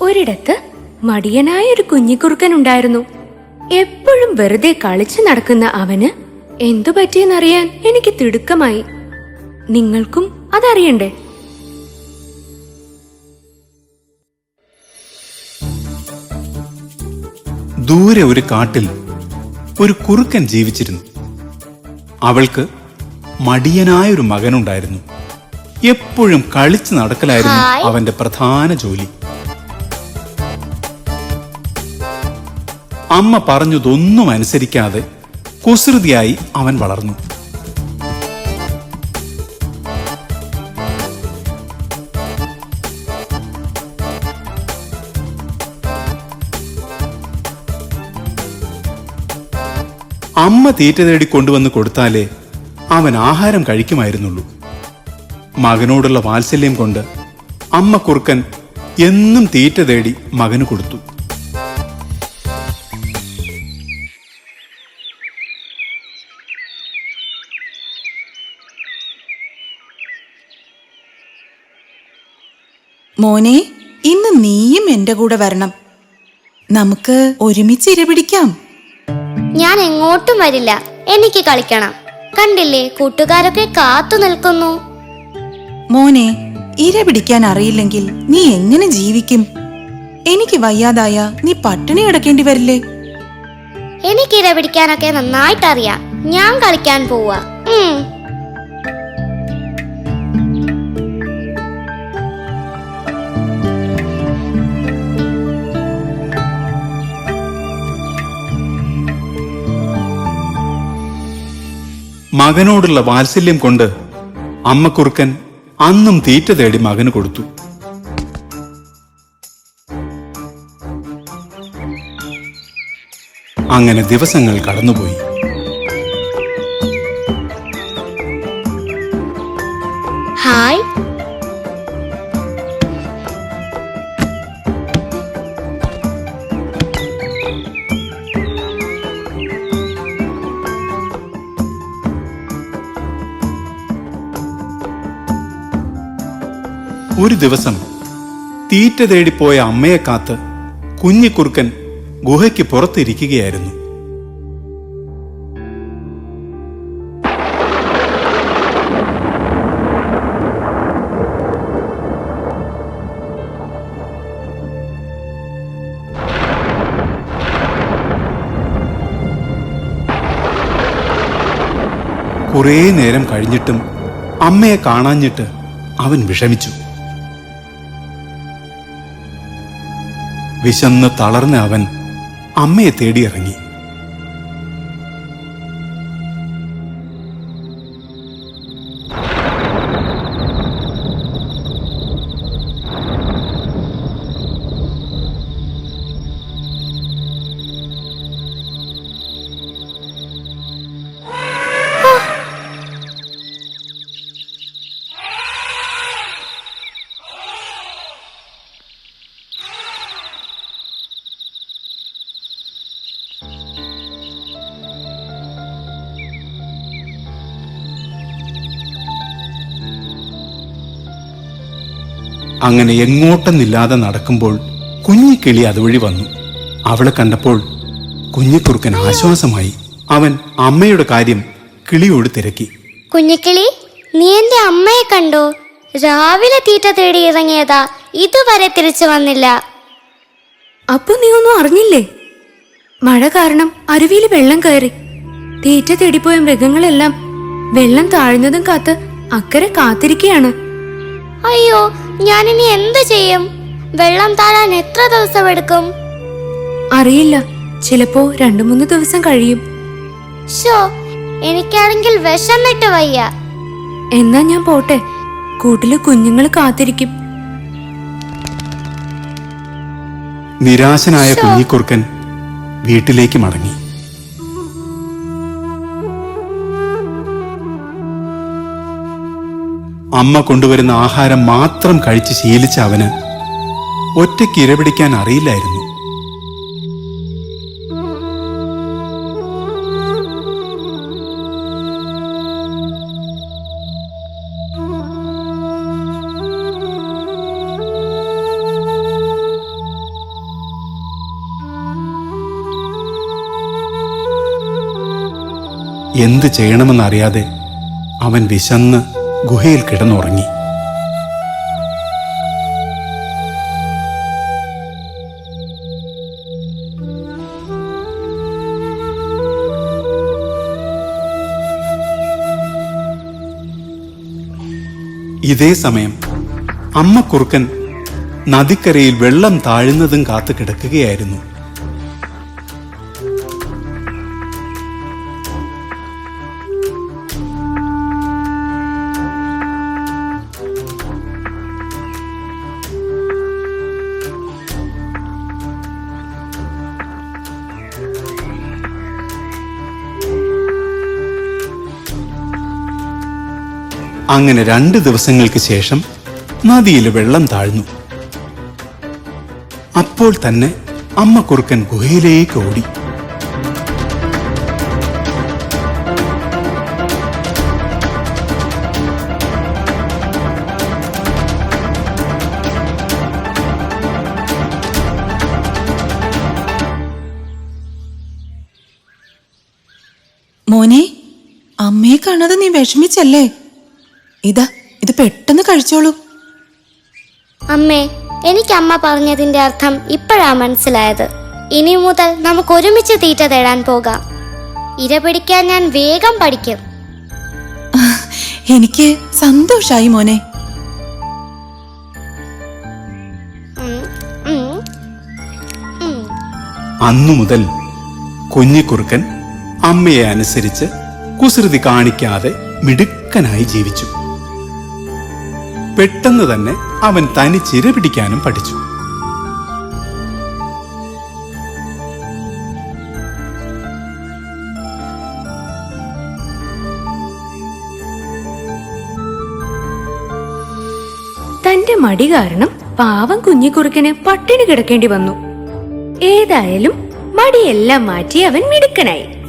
ഒരിടത്ത് മടിയനായ ഒരു കുഞ്ഞിക്കുറുക്കൻ ഉണ്ടായിരുന്നു എപ്പോഴും വെറുതെ കളിച്ചു നടക്കുന്ന അവന് എന്തു പറ്റിയെന്നറിയാൻ എനിക്ക് തിടുക്കമായി. നിങ്ങൾക്കും അതറിയണ്ടേ? ദൂരെ ഒരു കാട്ടിൽ ഒരു കുറുക്കൻ ജീവിച്ചിരുന്നു. അവൾക്ക് മടിയനായ ഒരു മകനുണ്ടായിരുന്നു. എപ്പോഴും കളിച്ചു നടക്കലായിരുന്നു അവന്റെ പ്രധാന ജോലി. അമ്മ പറഞ്ഞതൊന്നും അനുസരിക്കാതെ കുസൃതിയായി അവൻ വളർന്നു. അമ്മ തീറ്റ തേടി കൊണ്ടുവന്ന് കൊടുത്താലേ അവൻ ആഹാരം കഴിക്കുമായിരുന്നുള്ളൂ. മകനോടുള്ള വാത്സല്യം കൊണ്ട് അമ്മ കുറുക്കൻ എന്നും തീറ്റ തേടി മകന് കൊടുത്തു. മോനെ ഇന്ന് നീയും എന്റെ കൂടെ വരണം. നമുക്ക് ഒരുമിച്ച് ഇരപിടിക്കാം ഞാൻ എങ്ങോട്ടും വരില്ല. എനിക്ക് കളിക്കണം. കണ്ടില്ലേ കൂട്ടുകാരൊക്കെ കാത്തു നിൽക്കുന്നു. മോനെ ഇര പിടിക്കാൻ അറിയില്ലെങ്കിൽ നീ എങ്ങനെ ജീവിക്കും? എനിക്ക് വയ്യാതായ നീ പട്ടിണി കിടക്കേണ്ടി വരില്ലേ? എനിക്ക് ഇര പിടിക്കാനൊക്കെ നന്നായിട്ട് അറിയാം ഞാൻ കളിക്കാൻ പോവാ. മകനോടുള്ള വാത്സല്യം കൊണ്ട് അമ്മ കുറുക്കൻ അന്നും തീറ്റ തേടി മകന് കൊടുത്തു. അങ്ങനെ ദിവസങ്ങൾ കടന്നുപോയി. ഒരു ദിവസം തീറ്റ തേടിപ്പോയ അമ്മയെ കാത്ത് കുഞ്ഞിക്കുറുക്കൻ ഗുഹയ്ക്ക് പുറത്തിരിക്കുകയായിരുന്നു. കുറേ നേരം കഴിഞ്ഞിട്ടും അമ്മയെ കാണാഞ്ഞിട്ട് അവൻ വിഷമിച്ചു. വിശന്ന് തളർന്ന അവൻ അമ്മയെ തേടിയിറങ്ങി. അങ്ങനെ എങ്ങോട്ടെന്നില്ലാതെ നടക്കുമ്പോൾ കുഞ്ഞിക്കിളി അതുവഴി വന്നു. അവളെ കണ്ടപ്പോൾ കുഞ്ഞിക്കുറുക്കൻ ആശ്വാസമായി അവൻ അമ്മയുടെ കാര്യം കിളിയോട് തിരക്കി. കുഞ്ഞിക്കിളി നീ എന്റെ അമ്മയെ കണ്ടോ? രാവിലെ തീറ്റ തേടി ഇറങ്ങിയതാ ഇതുവരെ തിരിച്ചു വന്നില്ല. അപ്പൊ നീ ഒന്നും അറിഞ്ഞില്ലേ? മഴ കാരണം അരുവിയിൽ വെള്ളം കയറി. തീറ്റ തേടിപ്പോയ മൃഗങ്ങളെല്ലാം വെള്ളം താഴ്ന്നതും കാത്ത് അക്കരെ കാത്തിരിക്കയാണ്. അയ്യോ ഞാനിനി എന്ത് ചെയ്യും? വെള്ളം താഴാൻ എത്ര ദിവസം എടുക്കും? അറിയില്ല. ചിലപ്പോ രണ്ടു മൂന്ന് ദിവസം കഴിയും. ഷോ എനിക്കാണെങ്കിൽ വിഷമിട്ട് വയ്യ. എന്നാ ഞാൻ പോട്ടെ. കൂട്ടിൽ കുഞ്ഞുങ്ങൾ കാത്തിരിക്കും. നിരാശനായ കുഞ്ഞിക്കുറുക്കൻ വീട്ടിലേക്ക് മടങ്ങി. അമ്മ കൊണ്ടുവരുന്ന ആഹാരം മാത്രം കഴിച്ച് ശീലിച്ച അവന് ഒറ്റയ്ക്ക് ഇരപിടിക്കാൻ അറിയില്ലായിരുന്നു. എന്ത് ചെയ്യണമെന്നറിയാതെ അവൻ വിശന്ന് ഗുഹയിൽ കിടന്നുറങ്ങി. ഇതേ സമയം അമ്മ കുറുക്കൻ നദിക്കരയിൽ വെള്ളം താഴുന്നതും കാത്തു കിടക്കുകയായിരുന്നു അങ്ങനെ രണ്ട് ദിവസങ്ങൾക്ക് ശേഷം നദിയിൽ വെള്ളം താഴ്ന്നു. അപ്പോൾ തന്നെ അമ്മ കുറുക്കൻ ഗുഹയിലേക്ക് ഓടി. മോനെ അമ്മയെ കാണാതെ നീ വിഷമിച്ചല്ലേ? ഇതാ ഇത് പെട്ടെന്ന് കഴിച്ചോളൂ. അമ്മേ എനിക്ക് അമ്മ പറഞ്ഞതിന്റെ അർത്ഥം ഇപ്പോഴാ മനസ്സിലായത്. ഇനി മുതൽ നമുക്ക് ഒരുമിച്ച് തീറ്റ തേടാൻ പോകാം. ഇര പിടിക്കാൻ ഞാൻ വേഗം പഠിക്കും. എനിക്ക് സന്തോഷായി മോനെ. അന്നു മുതൽ കുഞ്ഞിക്കുറുക്കൻ അമ്മയെ അനുസരിച്ച് കുസൃതി കാണിക്കാതെ മിടുക്കനായി ജീവിച്ചു. പെട്ടെന്ന് തന്നെ അവൻ തനിച്ചിര പിടിക്കാനും പഠിച്ചു. തന്റെ മടി കാരണം പാവം കുഞ്ഞിക്കുറുക്കന് പട്ടിണി കിടക്കേണ്ടി വന്നു. ഏതായാലും മടിയെല്ലാം മാറ്റി അവൻ മിടുക്കനായി.